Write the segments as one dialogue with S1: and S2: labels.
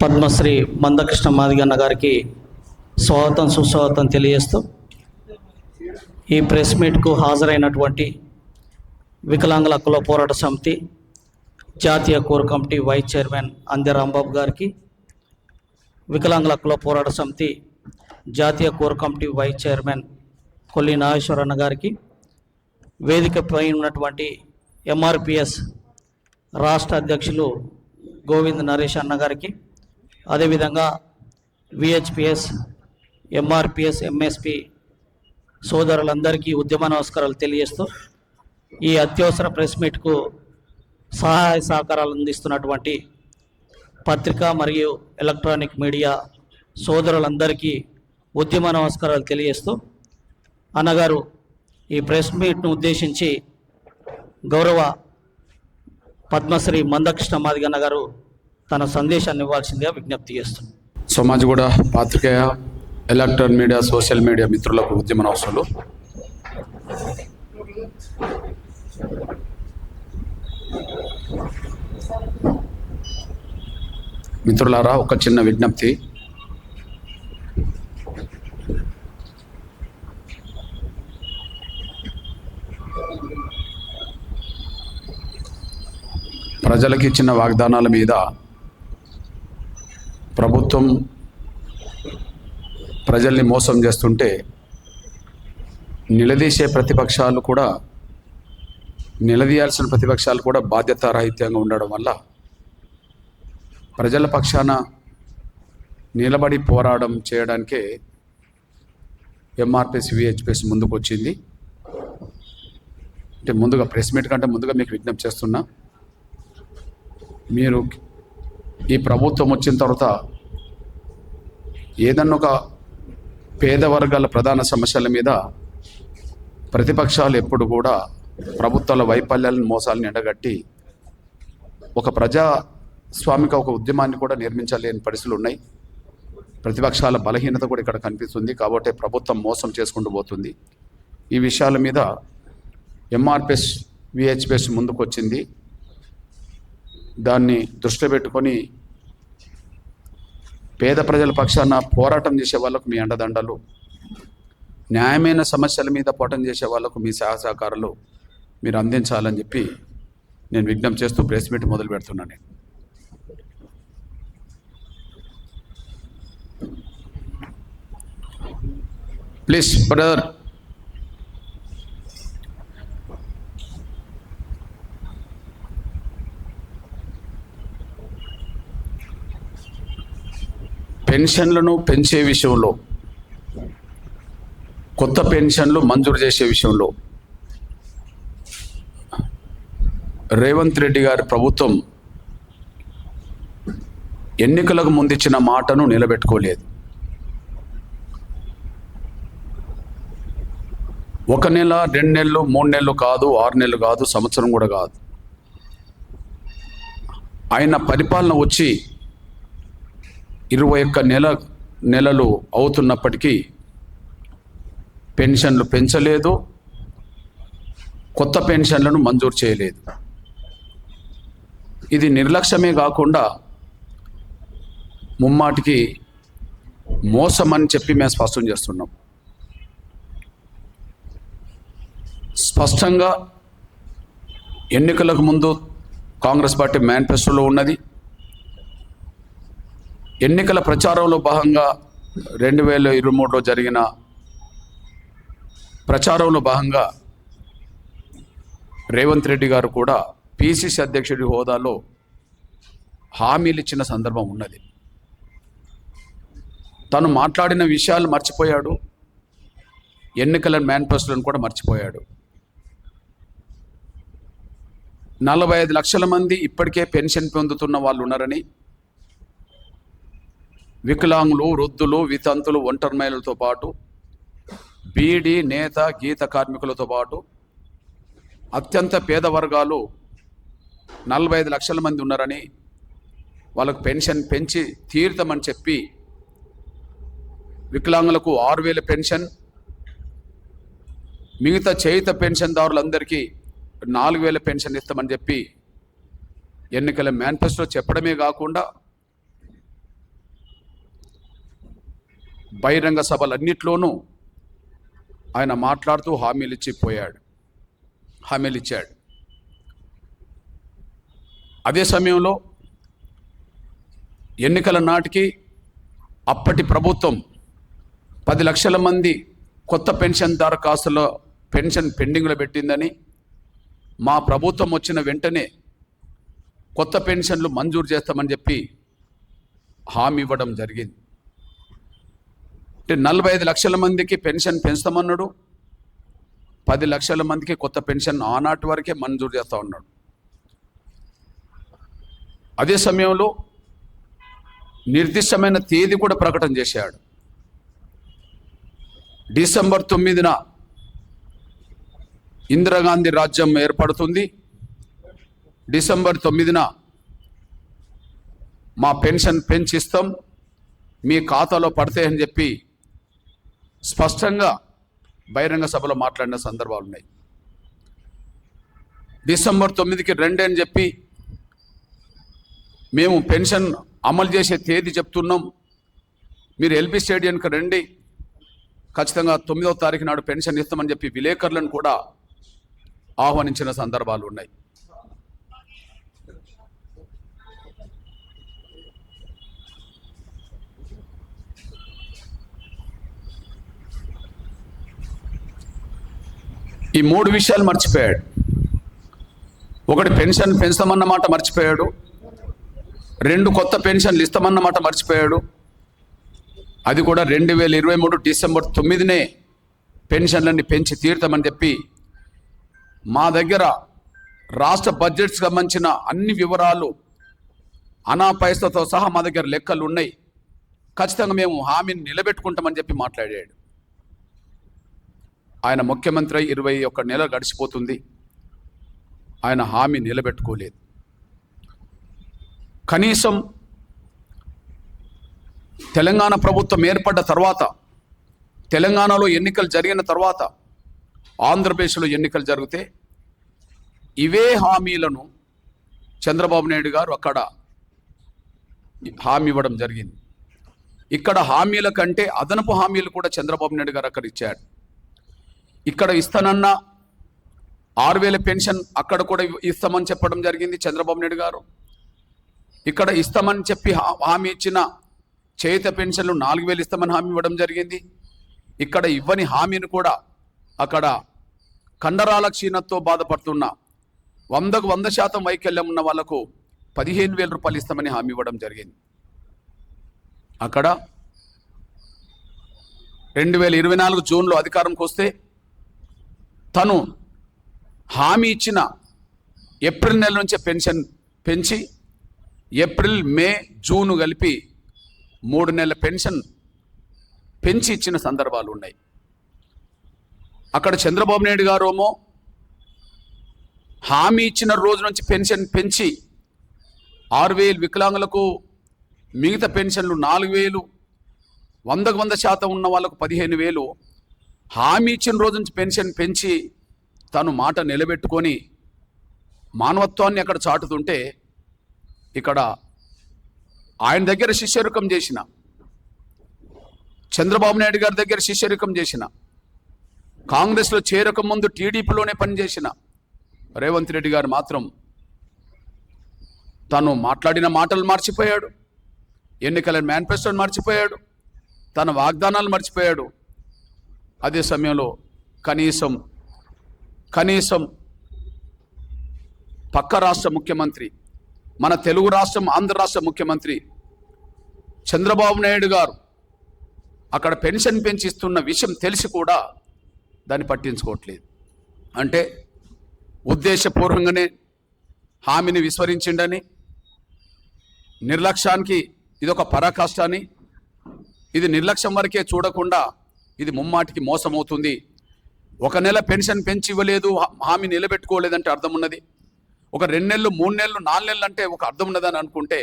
S1: పద్మశ్రీ మందకృష్ణ మాదిగన్న గారికి స్వాగతం సుస్వాగతం తెలియజేస్తూ ఈ ప్రెస్ మీట్కు హాజరైనటువంటి వికలాంగుల హక్కుల పోరాట సమితి జాతీయ కోర్ కమిటీ వైస్ చైర్మన్ అందే రాంబాబు గారికి వికలాంగుల హక్కుల పోరాట సమితి జాతీయ core committee vice chairman Kolli నాగేశ్వరన్న గారికి వేదికపై ఉన్నటువంటి ఎంఆర్పిఎస్ రాష్ట్ర అధ్యక్షులు గోవింద్ నరేష్ అన్న గారికి అదేవిధంగా విహెచ్పిఎస్ ఎంఆర్పిఎస్ ఎంఎస్పి సోదరులందరికీ ఉద్యమ నమస్కారాలు తెలియజేస్తూ ఈ అత్యవసర ప్రెస్ మీట్కు సహాయ సహకారాలు అందిస్తున్నటువంటి పత్రిక మరియు ఎలక్ట్రానిక్ మీడియా సోదరులందరికీ ఉద్యమ నమస్కారాలు తెలియజేస్తూ అన్నగారు ఈ ప్రెస్ మీట్ను ఉద్దేశించి గౌరవ పద్మశ్రీ మందకృష్ణ మాదిగన్న గారు తన సందేశాన్ని ఇవ్వాల్సిందిగా విజ్ఞప్తి చేస్తున్నాను
S2: కూడా పాత్రికేయ ఎలక్ట్రాన్ మీడియా సోషల్ మీడియా మిత్రులకు ఉద్యమ అవసరాలు. మిత్రులారా ఒక చిన్న విజ్ఞప్తి. ప్రజలకు ఇచ్చిన వాగ్దానాల మీద ప్రభుత్వం ప్రజల్ని మోసం చేస్తుంటే నిలదీసే ప్రతిపక్షాలు కూడా నిలదీయాల్సిన ప్రతిపక్షాలు కూడా బాధ్యతారాహిత్యంగా ఉండడం వల్ల ప్రజల పక్షాన నిలబడి పోరాడం చేయడానికే ఎంఆర్పిఎస్ విహెచ్పిఎస్ ముందుకు వచ్చింది అంటే ముందుగా ప్రెస్ మీట్ కంటే ముందుగా మీకు విజ్ఞప్తి చేస్తున్నా. మీరు ఈ ప్రభుత్వం వచ్చిన తర్వాత ఏదన్నా ఒక పేద వర్గాల ప్రధాన సమస్యల మీద ప్రతిపక్షాలు ఎప్పుడు కూడా ప్రభుత్వాల వైఫల్యాలను మోసాలను ఎండగట్టి ఒక ప్రజాస్వామిక ఒక ఉద్యమాన్ని కూడా నిర్మించలేని పరిస్థితులు ఉన్నాయి. ప్రతిపక్షాల బలహీనత కూడా ఇక్కడ కనిపిస్తుంది. కాబట్టి ప్రభుత్వం మోసం చేసుకుంటూ పోతుంది. ఈ విషయాల మీద ఎంఆర్పిఎస్ విహెచ్పిఎస్ ముందుకు వచ్చింది దాన్ని దృష్టిలో పెట్టుకొని పేద ప్రజల పక్షాన పోరాటం చేసే వాళ్ళకు మీ అండదండలు న్యాయమైన సమస్యల మీద పోరాటం చేసే వాళ్ళకు మీ సహాయ మీరు అందించాలని చెప్పి నేను విజ్ఞప్తి చేస్తూ ప్రెస్ మీట్ మొదలు పెడుతున్నాను నేను. Please brother. పెన్షన్లను పెంచే విషయంలో కొత్త పెన్షన్లు మంజూరు చేసే విషయంలో రేవంత్ రెడ్డి గారి ప్రభుత్వం ఎన్నికలకు ముందిచ్చిన మాటను నిలబెట్టుకోలేదు. ఒక నెల రెండు నెలలు మూడు నెలలు కాదు ఆరు నెలలు కాదు సంవత్సరం కూడా కాదు. ఆయన పరిపాలన వచ్చి ఇరవై ఒక్క నెల నెలలు అవుతున్నప్పటికీ పెన్షన్లు పెంచలేదు. కొత్త పెన్షన్లను మంజూరు చేయలేదు. ఇది నిర్లక్ష్యమే కాకుండా ముమ్మాటికి మోసం అని చెప్పి మేము స్పష్టం చేస్తున్నాం. స్పష్టంగా ఎన్నికలకు ముందు కాంగ్రెస్ పార్టీ మేనిఫెస్టోలో ఉన్నది. ఎన్నికల ప్రచారంలో భాగంగా రెండు వేల ఇరవై మూడులో జరిగిన ప్రచారంలో భాగంగా రేవంత్ రెడ్డి గారు కూడా పిసిసి అధ్యక్షుడి హోదాలో హామీలు ఇచ్చిన సందర్భం ఉన్నది. తను మాట్లాడిన విషయాలు మర్చిపోయాడు. ఎన్నికల మేనిఫెస్టోలను కూడా మర్చిపోయాడు. నలభై ఐదు లక్షల మంది ఇప్పటికే పెన్షన్ పొందుతున్న వాళ్ళు ఉన్నారని వికలాంగులు వృద్ధులు వితంతులు ఒంటరి మహిళలతో పాటు బీడీ నేత గీత కార్మికులతో పాటు అత్యంత పేద వర్గాలు నలభై ఐదు లక్షల మంది ఉన్నారని వాళ్ళకు పెన్షన్ పెంచి తీర్థమని చెప్పి వికలాంగులకు ఆరు వేల పెన్షన్ మిగతా చేయుత పెన్షన్దారులందరికీ నాలుగు వేల పెన్షన్ ఇస్తామని చెప్పి ఎన్నికల మేనిఫెస్టో చెప్పడమే కాకుండా బహిరంగ సభలన్నిట్లోనూ ఆయన మాట్లాడుతూ హామీలు ఇచ్చి పోయాడు. హామీలు ఇచ్చాడు అదే సమయంలో ఎన్నికల నాటికి అప్పటి ప్రభుత్వం పది లక్షల మంది కొత్త పెన్షన్ దరఖాస్తులో పెన్షన్ పెండింగ్లో పెట్టిందని మా ప్రభుత్వం వచ్చిన వెంటనే కొత్త పెన్షన్లు మంజూరు చేస్తామని చెప్పి హామీ ఇవ్వడం జరిగింది. అంటే నలభై ఐదు లక్షల మందికి పెన్షన్ పెంచుతామన్నాడు. పది లక్షల మందికి కొత్త పెన్షన్ ఆనాటి వరకే మంజూరు చేస్తా ఉన్నాడు. అదే సమయంలో నిర్దిష్టమైన తేదీ కూడా ప్రకటన చేశాడు. డిసెంబర్ తొమ్మిదిన ఇందిరాగాంధీ రాజ్యం ఏర్పడుతుంది. డిసెంబర్ తొమ్మిదిన మా పెన్షన్ పెంచిస్తాం. మీ ఖాతాలో పడతాయని చెప్పి స్పష్టంగా బహిరంగ సభలో మాట్లాడిన సందర్భాలు ఉన్నాయి. డిసెంబర్ తొమ్మిదికి రెండే అని చెప్పి మేము పెన్షన్ అమలు చేసే తేదీ చెప్తున్నాం. మీరు ఎల్బీ స్టేడియంకి రండి. ఖచ్చితంగా తొమ్మిదవ తారీఖు నాడు పెన్షన్ ఇస్తామని చెప్పి విలేకరులను కూడా ఆహ్వానించిన సందర్భాలు ఉన్నాయి. ఈ మూడు విషయాలు మర్చిపోయాడు. ఒకటి పెన్షన్ పెంచుతామన్నమాట మర్చిపోయాడు. రెండు కొత్త పెన్షన్లు ఇస్తామన్నమాట మర్చిపోయాడు. అది కూడా రెండు వేల ఇరవై మూడు డిసెంబర్ తొమ్మిదినే పెన్షన్లన్నీ పెంచి తీరుతామని చెప్పి మా దగ్గర రాష్ట్ర బడ్జెట్కి సంబంధించిన అన్ని వివరాలు అనాపైసలతో సహా మా దగ్గర లెక్కలు ఉన్నాయి. ఖచ్చితంగా మేము హామీని నిలబెట్టుకుంటామని చెప్పి మాట్లాడాడు. ఆయన ముఖ్యమంత్రి అయి ఇరవై ఒక్క నెల గడిచిపోతుంది. ఆయన హామీ నిలబెట్టుకోలేదు. కనీసం తెలంగాణ ప్రభుత్వం ఏర్పడ్డ తర్వాత తెలంగాణలో ఎన్నికలు జరిగిన తర్వాత ఆంధ్రప్రదేశ్లో ఎన్నికలు జరిగితే ఇవే హామీలను చంద్రబాబు నాయుడు గారు అక్కడ హామీ ఇవ్వడం జరిగింది. ఇక్కడ హామీల కంటే అదనపు హామీలు కూడా చంద్రబాబు నాయుడు గారు అక్కడ ఇచ్చాడు ఇక్కడ ఇస్తానన్న ఆరు వేల పెన్షన్ అక్కడ కూడా ఇస్తామని చెప్పడం జరిగింది చంద్రబాబు నాయుడు గారు. ఇక్కడ ఇస్తామని చెప్పి హామీ ఇచ్చిన చేత పెన్షన్లు నాలుగు వేలు ఇస్తామని హామీ ఇవ్వడం జరిగింది. ఇక్కడ ఇవ్వని హామీని కూడా అక్కడ కండరాల క్షీణతతో బాధపడుతున్న వందకు వంద శాతం వైకల్యం ఉన్న వాళ్ళకు పదిహేను వేల రూపాయలు ఇస్తామని హామీ ఇవ్వడం జరిగింది. అక్కడ రెండు వేల ఇరవై నాలుగు జూన్లో అధికారంకి వస్తే తను హామీ ఇచ్చిన ఏప్రిల్ నెల నుంచే పెన్షన్ పెంచి ఏప్రిల్ మే జూన్ కలిపి మూడు నెలల పెన్షన్ పెంచి ఇచ్చిన సందర్భాలు ఉన్నాయి. అక్కడ చంద్రబాబు నాయుడు గారేమో హామీ ఇచ్చిన రోజు నుంచి పెన్షన్ పెంచి ఆరు వేలు వికలాంగులకు మిగతా పెన్షన్లు నాలుగు వేలు వందకు వంద శాతం ఉన్న వాళ్ళకు పదిహేను వేలు హామీ ఇచ్చిన రోజు నుంచి పెన్షన్ పెంచి తను మాట నిలబెట్టుకొని మానవత్వాన్ని అక్కడ చాటుతుంటే ఇక్కడ ఆయన దగ్గర శిష్యరుకం చేసిన చంద్రబాబు నాయుడు గారి దగ్గర శిష్యరుకం చేసిన కాంగ్రెస్లో చేరక ముందు టీడీపీలోనే పనిచేసిన రేవంత్ రెడ్డి గారు మాత్రం తను మాట్లాడిన మాటలు మర్చిపోయాడు. ఎన్నికల మేనిఫెస్టోని మర్చిపోయాడు. తన వాగ్దానాలు మర్చిపోయాడు. అదే సమయంలో కనీసం కనీసం పక్క రాష్ట్ర ముఖ్యమంత్రి మన తెలుగు రాష్ట్రం ఆంధ్ర రాష్ట్ర ముఖ్యమంత్రి చంద్రబాబు నాయుడు గారు అక్కడ పెన్షన్ పెంచిస్తున్న విషయం తెలిసి కూడా దాన్ని పట్టించుకోవట్లేదు. అంటే ఉద్దేశపూర్వకంగానే హామీని విస్మరించిండని నిర్లక్ష్యానికి ఇది ఒక పరాకాష్ట అని ఇది నిర్లక్ష్యం వరకే చూడకుండా ఇది ముమ్మాటికి మోసమవుతుంది. ఒక నెల పెన్షన్ పెంచి ఇవ్వలేదు హామీ నిలబెట్టుకోలేదంటే అర్థం ఉన్నది ఒక రెండు నెలలు మూడు నెలలు నాలుగు నెలలు అంటే ఒక అర్థం ఉన్నదని అనుకుంటే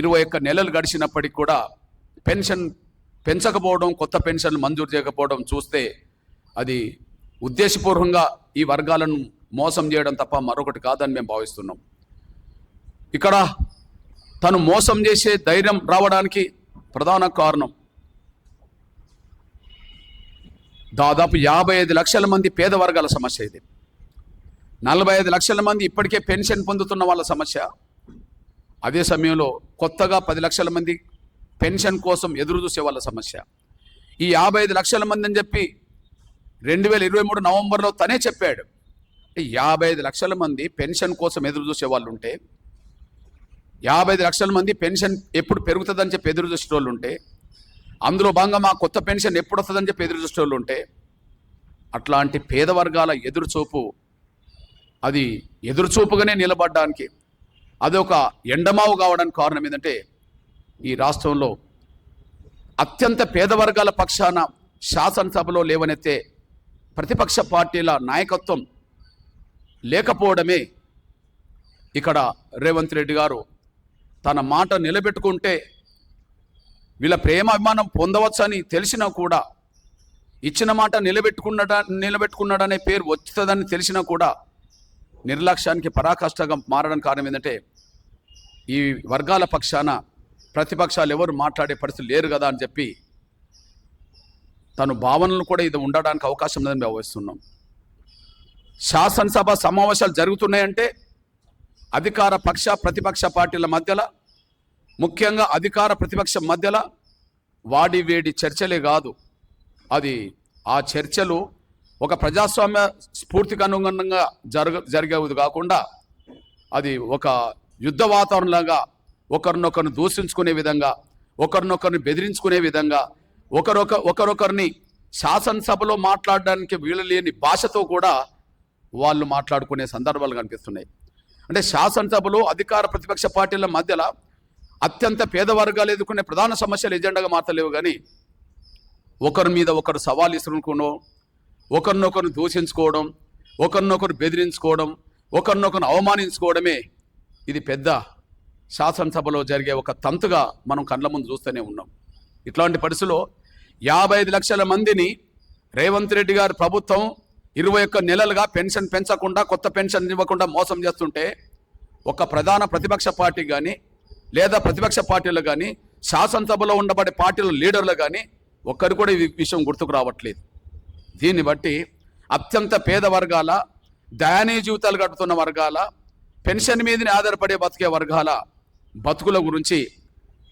S2: ఇరవై ఒక్క నెలలు గడిచినప్పటికి కూడా పెన్షన్ పెంచకపోవడం కొత్త పెన్షన్లు మంజూరు చేయకపోవడం చూస్తే అది ఉద్దేశపూర్వకంగా ఈ వర్గాలను మోసం చేయడం తప్ప మరొకటి కాదని మేము భావిస్తున్నాం. ఇక్కడ తను మోసం చేసే ధైర్యం రావడానికి ప్రధాన కారణం దాదాపు యాభై ఐదు లక్షల మంది పేద వర్గాల సమస్య ఇది. నలభై ఐదు లక్షల మంది ఇప్పటికే పెన్షన్ పొందుతున్న వాళ్ళ సమస్య. అదే సమయంలో కొత్తగా పది లక్షల మంది పెన్షన్ కోసం ఎదురు చూసే వాళ్ళ సమస్య. ఈ యాభై ఐదు లక్షల మంది అని చెప్పి రెండు వేల ఇరవై మూడు నవంబర్లో తనే చెప్పాడు. యాభై ఐదు లక్షల మంది పెన్షన్ కోసం ఎదురు చూసే వాళ్ళు ఉంటే యాభై ఐదు లక్షల మంది పెన్షన్ ఎప్పుడు పెరుగుతుందని చెప్పి ఎదురు చూసే వాళ్ళు ఉంటే అందులో భాగంగా మా కొత్త పెన్షన్ ఎప్పుడు వస్తుందని చెప్పి ఎదురు చూసే వాళ్ళు ఉంటే అట్లాంటి పేద వర్గాల ఎదురుచూపు అది ఎదురుచూపుగానే నిలబడడానికి అది ఒక ఎండమావు కావడానికి కారణం ఏంటంటే ఈ రాష్ట్రంలో అత్యంత పేద వర్గాల పక్షాన శాసనసభలో లేవనెత్తే ప్రతిపక్ష పార్టీల నాయకత్వం లేకపోవడమే ఇక్కడ రేవంత్ రెడ్డి గారు తన మాట నిలబెట్టుకుంటే వీళ్ళ ప్రేమ అభిమానం పొందవచ్చని తెలిసినా కూడా ఇచ్చిన మాట నిలబెట్టుకున్నట నిలబెట్టుకున్నాడనే పేరు వచ్చుతుందని తెలిసినా కూడా నిర్లక్ష్యానికి పరాకాష్ఠగా మారడానికి కారణం ఏంటంటే ఈ వర్గాల పక్షాన ప్రతిపక్షాలు ఎవరు మాట్లాడే పరిస్థితి లేరు కదా అని చెప్పి తను భావనలు కూడా ఇది ఉండడానికి అవకాశం ఉందని భావిస్తున్నాం. శాసనసభ సమావేశాలు జరుగుతున్నాయంటే అధికార పక్ష ప్రతిపక్ష పార్టీల మధ్యలో ముఖ్యంగా అధికార ప్రతిపక్ష మధ్యలో వాడి వేడి చర్చలే కాదు. అది ఆ చర్చలు ఒక ప్రజాస్వామ్య స్ఫూర్తికి అనుగుణంగా జరగ జరిగేది కాకుండా అది ఒక యుద్ధ వాతావరణంలాగా ఒకరినొకరిని దూషించుకునే విధంగా ఒకరినొకరిని బెదిరించుకునే విధంగా ఒకరొక ఒకరొకరిని శాసనసభలో మాట్లాడడానికి వీలు లేని భాషతో కూడా వాళ్ళు మాట్లాడుకునే సందర్భాలు కనిపిస్తున్నాయి. అంటే శాసనసభలో అధికార ప్రతిపక్ష పార్టీల మధ్యలో అత్యంత పేద వర్గాలు ఎదుర్కొనే ప్రధాన సమస్యలు ఎజెండాగా మాత్రలేవు కానీ ఒకరి మీద ఒకరు సవాల్ ఇసురుకోవడం ఒకరినొకరు దూషించుకోవడం ఒకరినొకరు బెదిరించుకోవడం ఒకరినొకరు అవమానించుకోవడమే ఇది పెద్ద శాసనసభలో జరిగే ఒక తంతుగా మనం కళ్ళ ముందు చూస్తూనే ఉన్నాం. ఇట్లాంటి పరిస్థితుల్లో యాభై ఐదు లక్షల మందిని రేవంత్ రెడ్డి గారి ప్రభుత్వం ఇరవై ఒక్క నెలలుగా పెన్షన్ పెంచకుండా కొత్త పెన్షన్ ఇవ్వకుండా మోసం చేస్తుంటే ఒక ప్రధాన ప్రతిపక్ష పార్టీ కానీ లేదా ప్రతిపక్ష పార్టీలు కానీ శాసనసభలో ఉండబడే పార్టీల లీడర్లు కానీ ఒక్కరు కూడా ఈ విషయం గుర్తుకు రావట్లేదు. దీన్ని బట్టి అత్యంత పేద వర్గాల దయానీయ జీవితాలు గడుపుతున్న వర్గాల పెన్షన్ మీదనే ఆధారపడే బతికే వర్గాల బతుకుల గురించి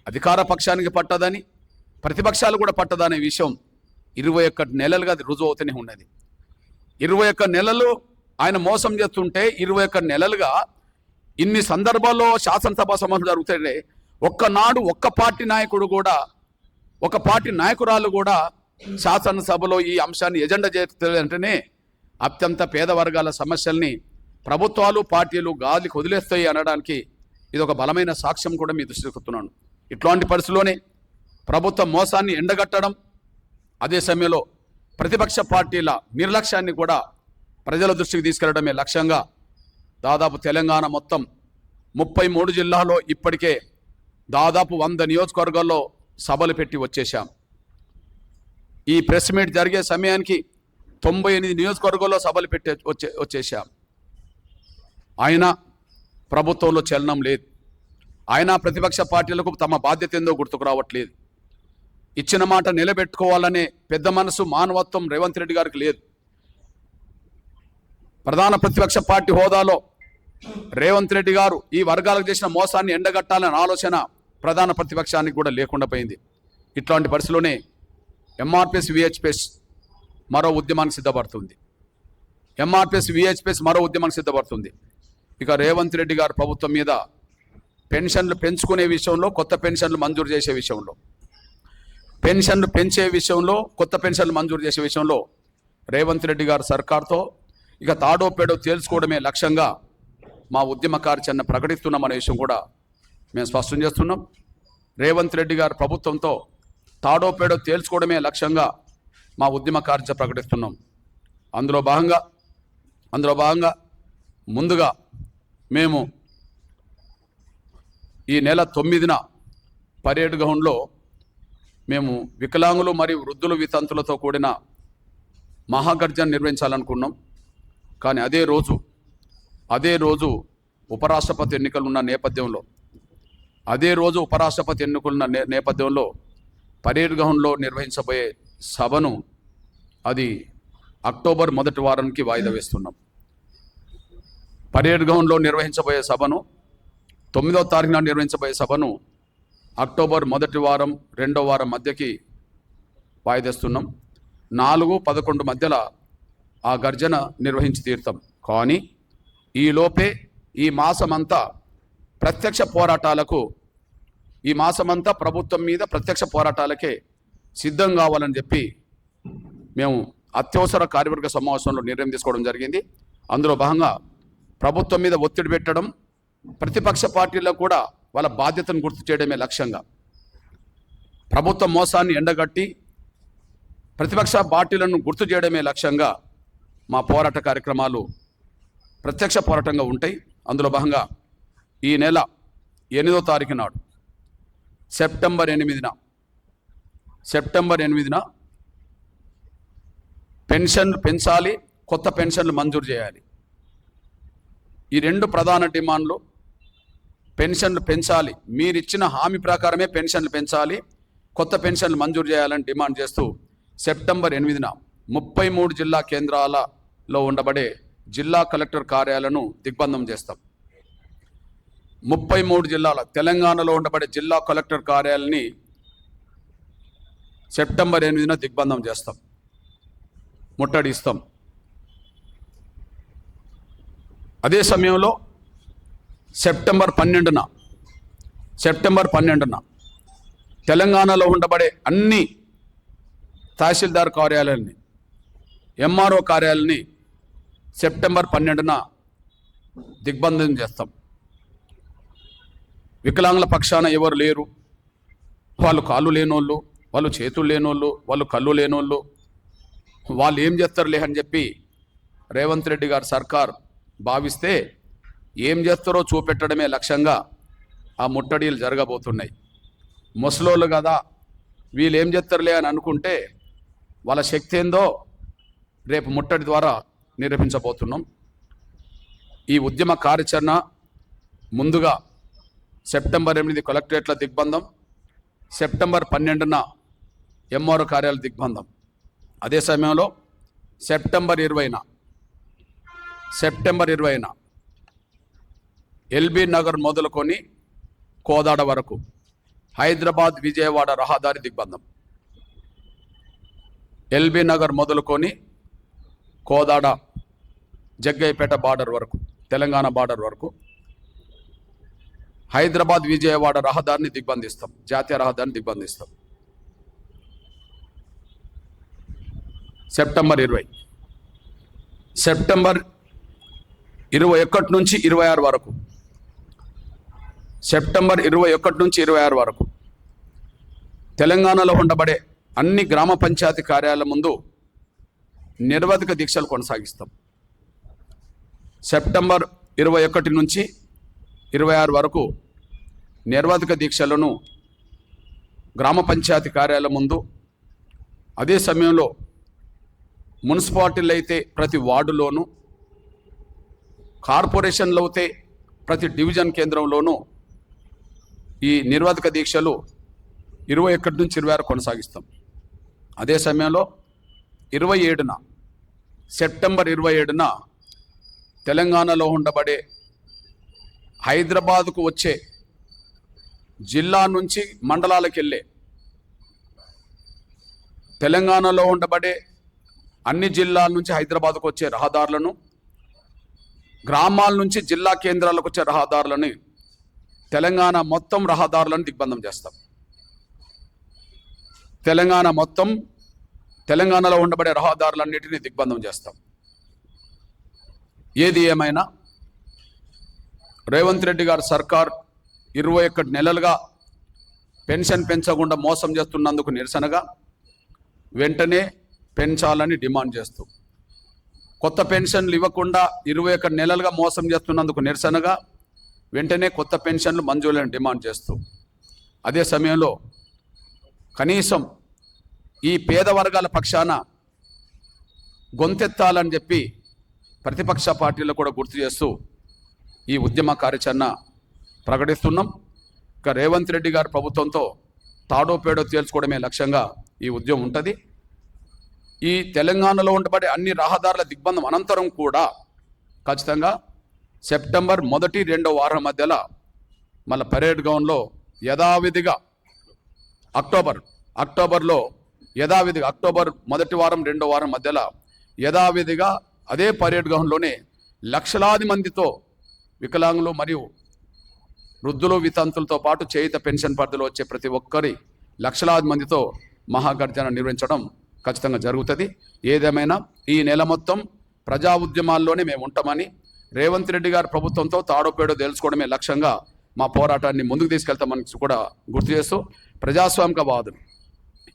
S2: అధికార పక్షానికి పట్టదని ప్రతిపక్షాలు కూడా పట్టదనే విషయం ఇరవై ఒక్క నెలలుగా అది రుజువు అవుతూనే ఉన్నది. ఇరవై ఒక్క నెలలు ఆయన మోసం చేస్తుంటే ఇరవై ఒక్క నెలలుగా ఇన్ని సందర్భాల్లో శాసనసభ సమావేశాలు జరుగుతుంటే ఒక్కనాడు ఒక్క పార్టీ నాయకుడు కూడా ఒక పార్టీ నాయకురాలు కూడా శాసనసభలో ఈ అంశాన్ని ఎజెండా చేస్తుందంటేనే అత్యంత పేద వర్గాల సమస్యల్ని ప్రభుత్వాలు పార్టీలు గాలికి వదిలేస్తాయి అనడానికి ఇది ఒక బలమైన సాక్ష్యం కూడా మీ దృష్టి వస్తున్నాను. ఇట్లాంటి పరిస్థితిలోనే ప్రభుత్వ మోసాన్ని ఎండగట్టడం అదే సమయంలో ప్రతిపక్ష పార్టీల నిర్లక్ష్యాన్ని కూడా ప్రజల దృష్టికి తీసుకెళ్ళడమే లక్ష్యంగా దాదాపు తెలంగాణ మొత్తం ముప్పై మూడు జిల్లాలో ఇప్పటికే దాదాపు వంద నియోజకవర్గాల్లో సభలు పెట్టి వచ్చేశాం. ఈ ప్రెస్ మీట్ జరిగే సమయానికి తొంభై ఎనిమిది నియోజకవర్గాల్లో సభలు పెట్టి వచ్చే వచ్చేసాం ఆయన ప్రభుత్వంలో చలనం లేదు. ఆయన ప్రతిపక్ష పార్టీలకు తమ బాధ్యత ఏందో గుర్తుకు రావట్లేదు. ఇచ్చిన మాట నిలబెట్టుకోవాలనే పెద్ద మనసు మానవత్వం రేవంత్ రెడ్డి గారికి లేదు. ప్రధాన ప్రతిపక్ష పార్టీ హోదాలో రేవంత్ రెడ్డి గారు ఈ వర్గాలకు చేసిన మోసాన్ని ఎండగట్టాలనే ఆలోచన ప్రధాన ప్రతిపక్షానికి కూడా లేకుండా పోయింది. ఇట్లాంటి పరిస్థితిలోనే ఎంఆర్పిఎస్ విహెచ్పిఎస్ మరో ఉద్యమానికి సిద్ధపడుతుంది. ఎంఆర్పిఎస్ విహెచ్పిఎస్ మరో ఉద్యమానికి సిద్ధపడుతుంది. ఇక రేవంత్ రెడ్డి గారు ప్రభుత్వం మీద పెన్షన్లు పెంచుకునే విషయంలో కొత్త పెన్షన్లు మంజూరు చేసే విషయంలో పెన్షన్లు పెంచే విషయంలో కొత్త పెన్షన్లు మంజూరు చేసే విషయంలో రేవంత్ రెడ్డి గారు సర్కార్తో ఇక తాడోపేడో తేల్చుకోవడమే లక్ష్యంగా మా ఉద్యమ కార్యాచరణ ప్రకటిస్తున్నామనే విషయం కూడా మేము స్పష్టం చేస్తున్నాం. రేవంత్ రెడ్డి గారు ప్రభుత్వంతో తాడో పేడో తేల్చుకోవడమే లక్ష్యంగా మా ఉద్యమ కార్యాచరణ ప్రకటిస్తున్నాం. అందులో భాగంగా అందులో భాగంగా ముందుగా మేము ఈ నెల తొమ్మిదిన పరేడ్ గ్రౌండ్లో మేము వికలాంగులు మరియు వృద్ధులు వితంతులతో కూడిన మహాగర్జన నిర్వహించాలనుకున్నాం. కానీ అదే రోజు అదే రోజు ఉపరాష్ట్రపతి ఎన్నికలున్న నేపథ్యంలో అదే రోజు ఉపరాష్ట్రపతి ఎన్నికలున్న నే నేపథ్యంలో పరేడ్ గ్రౌండ్లో నిర్వహించబోయే సభను అది అక్టోబర్ మొదటి వారానికి వాయిదా వేస్తున్నాం. పరేడ్ గ్రౌండ్లో నిర్వహించబోయే సభను తొమ్మిదో తారీఖున నిర్వహించబోయే సభను అక్టోబర్ మొదటి వారం రెండో వారం మధ్యకి వాయిదేస్తున్నాం నాలుగు పదకొండు మధ్యలో ఆ గర్జన నిర్వహించి తీర్థం కానీ ఈ లోపే ఈ మాసమంతా ప్రత్యక్ష పోరాటాలకు ఈ మాసమంతా ప్రభుత్వం మీద ప్రత్యక్ష పోరాటాలకే సిద్ధం కావాలని చెప్పి మేము అత్యవసర కార్యవర్గ సమావేశంలో నిర్ణయం తీసుకోవడం జరిగింది. అందులో భాగంగా ప్రభుత్వం మీద ఒత్తిడి పెట్టడం ప్రతిపక్ష పార్టీలకు కూడా వాళ్ళ బాధ్యతను గుర్తు చేయడమే లక్ష్యంగా. ప్రభుత్వ మోసాన్ని ఎండగట్టి ప్రతిపక్ష పార్టీలను గుర్తు చేయడమే లక్ష్యంగా మా పోరాట కార్యక్రమాలు ప్రత్యక్ష పోరాటంగా ఉంటాయి. అందులో భాగంగా ఈ నెల ఎనిమిదో తారీఖు నాడు సెప్టెంబర్ ఎనిమిదిన సెప్టెంబర్ ఎనిమిదిన పెన్షన్లు పెంచాలి కొత్త పెన్షన్లు మంజూరు చేయాలి. ఈ రెండు ప్రధాన డిమాండ్లు పెన్షన్లు పెంచాలి మీరిచ్చిన హామీ ప్రకారమే పెన్షన్లు పెంచాలి కొత్త పెన్షన్లు మంజూరు చేయాలని డిమాండ్ చేస్తూ సెప్టెంబర్ ఎనిమిదిన ముప్పై మూడు జిల్లా కేంద్రాలలో ఉండబడే జిల్లా కలెక్టర్ కార్యాలను దిగ్బంధం చేస్తాం. ముప్పై మూడు జిల్లాల తెలంగాణలో ఉండబడే జిల్లా కలెక్టర్ కార్యాలని సెప్టెంబర్ ఎనిమిదిన దిగ్బంధం చేస్తాం. ముట్టడిస్తాం. అదే సమయంలో సెప్టెంబర్ పన్నెండున సెప్టెంబర్ పన్నెండున తెలంగాణలో ఉండబడే అన్ని తహసీల్దార్ కార్యాలయాల్ని ఎంఆర్ఓ కార్యాలని సెప్టెంబర్ పన్నెండున దిగ్బంధం చేస్తాం. వికలాంగుల పక్షాన ఎవరు లేరు? వాళ్ళు కాళ్ళు లేనోళ్ళు వాళ్ళు చేతులు లేనోళ్ళు వాళ్ళు కళ్ళు లేనోళ్ళు. వాళ్ళు ఏం చేస్తారులే అని చెప్పి రేవంత్ రెడ్డి గారు సర్కార్ భావిస్తే ఏం చేస్తారో చూపెట్టడమే లక్ష్యంగా ఆ ముట్టడీలు జరగబోతున్నాయి. ముసలోళ్ళు కదా వీళ్ళు ఏం చేస్తారులే అని అనుకుంటే వాళ్ళ శక్తి ఏందో రేపు ముట్టడి ద్వారా నిరూపించబోతున్నాం. ఈ ఉద్యమ కార్యాచరణ ముందుగా సెప్టెంబర్ ఎనిమిది కలెక్టరేట్ల దిగ్బంధం సెప్టెంబర్ పన్నెండున ఎంఆర్ఓ కార్యాలయ దిగ్బంధం. అదే సమయంలో సెప్టెంబర్ ఇరవైన సెప్టెంబర్ ఇరవైన ఎల్బీ నగర్ మొదలుకొని కోదాడ వరకు హైదరాబాద్ విజయవాడ రహదారి దిగ్బంధం. ఎల్బీ నగర్ మొదలుకొని కోదాడ జగ్గయ్యపేట బార్డర్ వరకు తెలంగాణ బార్డర్ వరకు హైదరాబాద్ విజయవాడ రహదారిని దిగ్బంధిస్తాం జాతీయ రహదారిని దిగ్బంధిస్తాం. సెప్టెంబర్ ఇరవై. సెప్టెంబర్ ఇరవై ఒకటి నుంచి ఇరవై ఆరు వరకు. సెప్టెంబర్ ఇరవై ఒకటి నుంచి ఇరవై ఆరు వరకు. తెలంగాణలో ఉండబడే అన్ని గ్రామ పంచాయతీ కార్యాలయం ముందు నిరవధిక దీక్షలు కొనసాగిస్తాం. సెప్టెంబర్ ఇరవై ఒకటి నుంచి ఇరవై ఆరు వరకు నిర్వాధిక దీక్షలను గ్రామ పంచాయతీ కార్యాలయం ముందు అదే సమయంలో మున్సిపాలిటీలు అయితే ప్రతి వార్డులోనూ కార్పొరేషన్లు అయితే ప్రతి డివిజన్ కేంద్రంలోనూ ఈ నిర్వాధిక దీక్షలు ఇరవై ఒకటి నుంచి ఇరవై ఆరు కొనసాగిస్తాం. అదే సమయంలో ఇరవై ఏడున సెప్టెంబర్ ఇరవై ఏడున తెలంగాణలో ఉండబడే హైదరాబాద్కు వచ్చే జిల్లా నుంచి మండలాలకు వెళ్ళే తెలంగాణలో ఉండబడే అన్ని జిల్లాల నుంచి హైదరాబాద్కు వచ్చే రహదారులను గ్రామాల నుంచి జిల్లా కేంద్రాలకు వచ్చే రహదారులని తెలంగాణ మొత్తం రహదారులను దిగ్బంధం చేస్తాం. తెలంగాణ మొత్తం తెలంగాణలో ఉండబడే రహదారులన్నిటిని దిగ్బంధం చేస్తాం. ఏది ఏమైనా రేవంత్ రెడ్డి గారు సర్కార్ ఇరవై ఒక్కటి నెలలుగా పెన్షన్ పెంచకుండా మోసం చేస్తున్నందుకు నిరసనగా వెంటనే పెంచాలని డిమాండ్ చేస్తూ కొత్త పెన్షన్లు ఇవ్వకుండా ఇరవై ఒక్క నెలలుగా మోసం చేస్తున్నందుకు నిరసనగా వెంటనే కొత్త పెన్షన్లు మంజూరులను డిమాండ్ చేస్తూ అదే సమయంలో కనీసం ఈ పేద వర్గాల పక్షాన గొంతెత్తాలని చెప్పి ప్రతిపక్ష పార్టీలు కూడా గుర్తు చేస్తూ ఈ ఉద్యమ కార్యాచరణ ప్రకటిస్తున్నాం. ఇక రేవంత్ రెడ్డి గారి ప్రభుత్వంతో తాడో పేడో తేల్చుకోవడమే లక్ష్యంగా ఈ ఉద్యమం ఉంటుంది. ఈ తెలంగాణలో ఉండబడే అన్ని రహదారుల దిగ్బంధం అనంతరం కూడా ఖచ్చితంగా సెప్టెంబర్ మొదటి రెండో వారం మధ్యలో మళ్ళీ పరేడ్ గ్రౌండ్లో యథావిధిగా అక్టోబర్ అక్టోబర్లో యథావిధిగా అక్టోబర్ మొదటి వారం రెండో వారం మధ్యలో యథావిధిగా అదే పరేడ్ గ్రౌండ్లోనే లక్షలాది మందితో వికలాంగులు మరియు వృద్ధులు వితంతులతో పాటు చేయిత పెన్షన్ పరిధిలో వచ్చే ప్రతి ఒక్కరి లక్షలాది మందితో మహాగర్జన నిర్వహించడం ఖచ్చితంగా జరుగుతుంది. ఏదేమైనా ఈ నెల మొత్తం ప్రజా ఉద్యమాల్లోనే మేము ఉంటామని రేవంత్ రెడ్డి గారి ప్రభుత్వంతో తాడోపేడో తెలుసుకోవడమే లక్ష్యంగా మా పోరాటాన్ని ముందుకు తీసుకెళ్తామని కూడా గుర్తు చేస్తూ ప్రజాస్వామిక వాదులు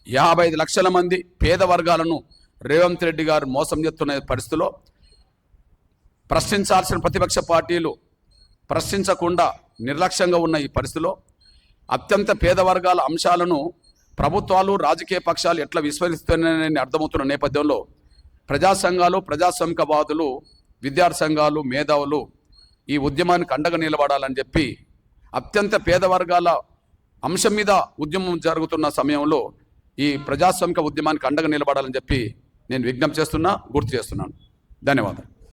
S2: యాభై ఐదు లక్షల మంది పేద వర్గాలను రేవంత్ రెడ్డి గారు మోసం చేస్తున్న పరిస్థితిలో ప్రశ్నించాల్సిన ప్రతిపక్ష పార్టీలు ప్రశ్నించకుండా నిర్లక్ష్యంగా ఉన్న ఈ పరిస్థితిలో అత్యంత పేద వర్గాల అంశాలను ప్రభుత్వాలు రాజకీయ పక్షాలు ఎట్లా విస్మరిస్తున్నాయని అర్థమవుతున్న నేపథ్యంలో ప్రజా సంఘాలు ప్రజాస్వామికవాదులు విద్యార్థి సంఘాలు మేధావులు ఈ ఉద్యమానికి అండగా నిలబడాలని చెప్పి అత్యంత పేద వర్గాల అంశం మీద ఉద్యమం జరుగుతున్న సమయంలో ఈ ప్రజాస్వామిక ఉద్యమానికి అండగా నిలబడాలని చెప్పి నేను విజ్ఞప్తి చేస్తున్నా గుర్తు చేస్తున్నాను. ధన్యవాదాలు.